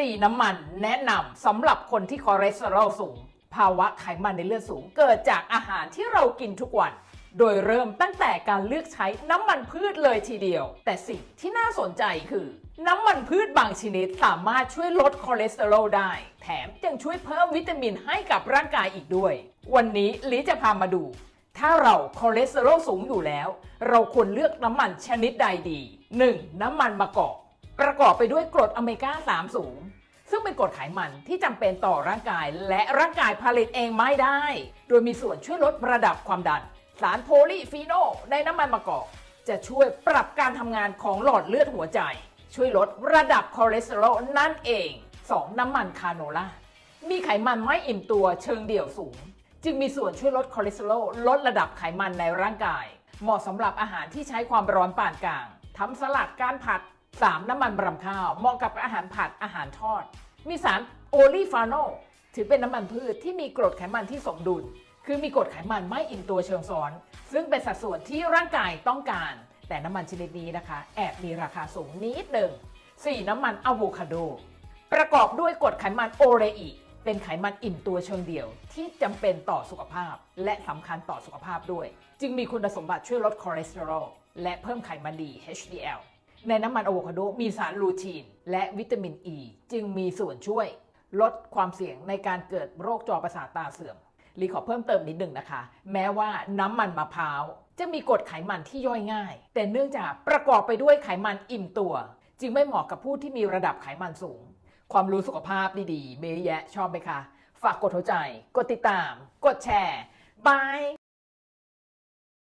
4น้ำมันแนะนำสำหรับคนที่คอเลสเตอรอลสูง ภาวะไขมันในเลือดสูง เกิดจากอาหารที่เรากินทุกวัน โดยเริ่มตั้งแต่การเลือกใช้น้ำมันพืชเลยทีเดียว แต่สิ่งที่น่าสนใจคือ น้ำมันพืชบางชนิดสามารถช่วยลดคอเลสเตอรอลได้ แถมยังช่วยเพิ่มวิตามินให้กับร่างกายอีกด้วย วันนี้ลิจะพามาดู ถ้าเราคอเลสเตอรอลสูงอยู่แล้ว เราควรเลือกน้ำมันชนิดใดดี 1. น้ำมันมะกอก ประกอบไปด้วยกรดอเมก้า3 สูง ซึ่งเป็นกรดไขมันที่จำเป็นต่อร่างกาย และร่างกายผลิตเองไม่ได้ โดยมีส่วนช่วยลดระดับความดัน สารโพลีฟีโนในน้ำมันมะกอกจะช่วยปรับการทำงานของหลอดเลือดหัวใจ ช่วยลดระดับคอเลสเตอรอลนั่นเอง 2. น้ำมันคาโนล่ามีไขมันไม่อิ่มตัวเชิงเดี่ยวสูง จึงมีส่วนช่วยลดคอเลสเตอรอลลดระดับไขมันในร่างกาย เหมาะสำหรับอาหารที่ใช้ความร้อนปานกลางทำสลัดการผัด 3. น้ำมันบรำข้าวเหมาะกับอาหารผัดอาหารทอด มีสารโอลีฟาโนลถือเป็นน้ำมันพืชที่มีกรดไขมันที่สมดุล คือมีกรดไขมันไม่อิ่มตัวเชิงซ้อน ซึ่งเป็นสัดส่วนที่ร่างกายต้องการ แต่น้ำมันชนิดนี้นะคะ แอบมีราคาสูงนิดหนึ่ง 4. น้ำมันอะโวคาโด ประกอบด้วยกรดไขมันโอเรอิเป็นไขมันอิ่มตัวเชิงเดี่ยวที่จำเป็นต่อสุขภาพ และสำคัญต่อสุขภาพด้วย จึงมีคุณสมบัติช่วยลดคอเลสเตอรอลและเพิ่มไขมันดี HDL ในน้ำมันอะโวคาโดมีสารลูทีน และวิตามินอ e, ีจึงมีส่วนช่วยลดความเสี่ยงในการเกิดโรคจอประสาทตาเสื่อมลีขอเพิ่มเติมนิดหนึ่งนะคะ แม้ว่าน้ำมันมะพร้าวจะมีกรดไขมันที่ย่อยง่าย แต่เนื่องจากประกอบไปด้วยไขมันอิ่มตัว จึงไม่เหมาะกับผู้ที่มีระดับไขมันสูง ความรู้สุขภาพดีๆมีเยแยะชอบไหมคะ ฝากกดหัวใจ กดติดตาม กดแชร์บาย